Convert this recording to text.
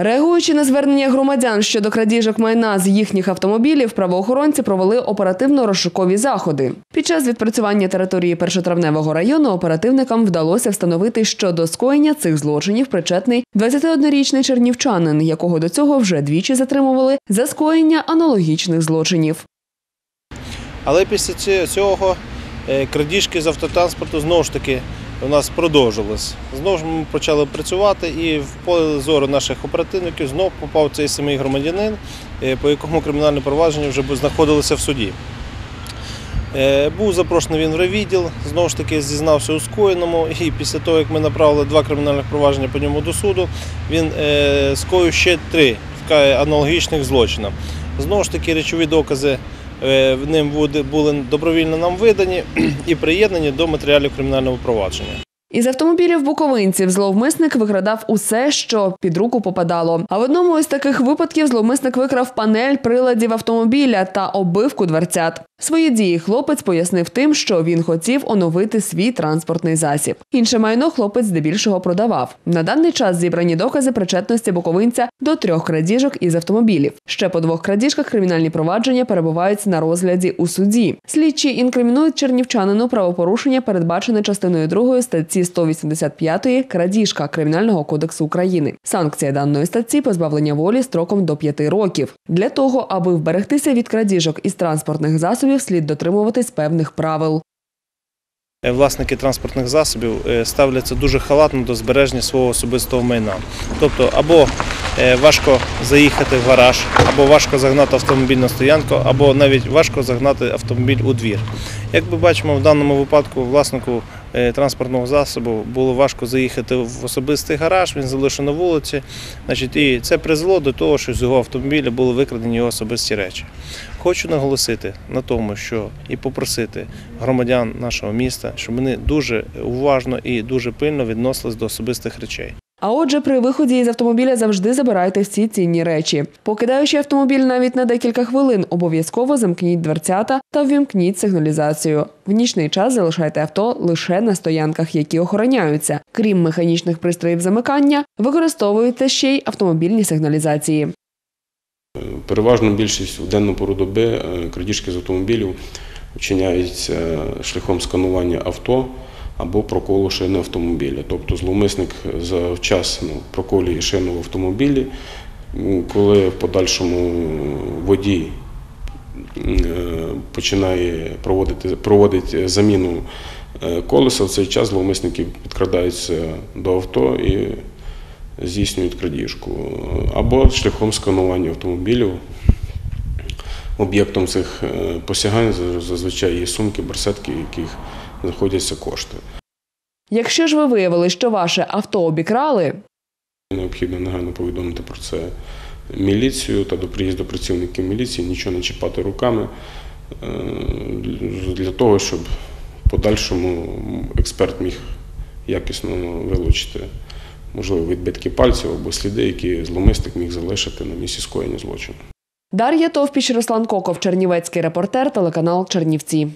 Реагуючи на звернення громадян щодо крадіжок майна з їхніх автомобілів, правоохоронці провели оперативно-розшукові заходи. Під час відпрацювання території першотравневого району оперативникам вдалося встановити, що до скоєння цих злочинів причетний 21-річний чернівчанин, якого до цього вже двічі затримували за скоєння аналогічних злочинів. Але після цього е, крадіжки з автотранспорту знову ж таки у нас продовжились. Знову ж ми почали працювати і в поле зору наших оперативників знов попав цей самий громадянин, е, по якому кримінальне провадження вже знаходилося в суді. Е, Був запрошений він в райвідділ, знову ж таки зізнався у скоєному, і після того, як ми направили два кримінальних провадження по ньому до суду, він е, скоїв ще три аналогічних злочинів. Знову ж таки, речові докази в ним були добровільно нам видані і приєднані до матеріалів кримінального провадження. Із автомобілів буковинців зловмисник викрадав усе, що під руку попадало. А в одному із таких випадків зловмисник викрав панель приладів автомобіля та оббивку дверцят. Свої дії хлопець пояснив тим, що він хотів оновити свій транспортний засіб. Інше майно хлопець здебільшого продавав. На даний час зібрані докази причетності буковинця до трьох крадіжок із автомобілів. Ще по двох крадіжках кримінальні провадження перебувають на розгляді у суді. Слідчі інкримінують чернівчанину правопорушення, передбачене частиною 2 статті 185 крадіжка Кримінального кодексу України. Санкція даної статті позбавлення волі строком до 5 років. Для того, аби вберегтися від крадіжок із транспортних засобів, слід дотримуватись певних правил. Е, Власники транспортних засобів е, ставляться дуже халатно до збереження свого особистого майна. Тобто, або е, важко заїхати в гараж, або важко загнати автомобіль на стоянку, або навіть важко загнати автомобіль у двір. Як ми бачимо, в даному випадку власнику транспортного засобу було важко заїхати в особистий гараж, він залишив на вулиці. Значить, і це призвело до того, що з його автомобіля були викрадені його особисті речі. Хочу наголосити на тому, що і попросити громадян нашого міста, щоб вони дуже уважно і дуже пильно відносились до особистих речей. А отже, при виході із автомобіля завжди забирайте всі цінні речі. Покидаючи автомобіль навіть на декілька хвилин, обов'язково замкніть дверцята та ввімкніть сигналізацію. В нічний час залишайте авто лише на стоянках, які охороняються. Крім механічних пристроїв замикання, використовуйте ще й автомобільні сигналізації. Переважно більшість в денну пору доби е, крадіжки з автомобілів вчиняються шляхом сканування авто або проколу шини автомобіля. Тобто зловмисник завчасно проколює шину в автомобілі, коли в подальшому водій е, починає проводити проводить заміну е, колеса, в цей час зловмисники підкрадаються до авто і здійснюють крадіжку. Або шляхом сканування автомобілів. Об'єктом цих е, посягань зазвичай є сумки, барсетки, яких знаходяться кошти. Якщо ж ви виявили, що ваше авто обікрали, Необхідно негайно повідомити про це міліцію та до приїзду працівників міліції нічого не чіпати руками е, для того, щоб в подальшому експерт міг якісно вилучити, можливо, відбитки пальців або сліди, які зловмисник міг залишити на місці скоєння злочину. Дар'я Товпіч, Руслан Коков, Чернівецький репортер, телеканал Чернівці.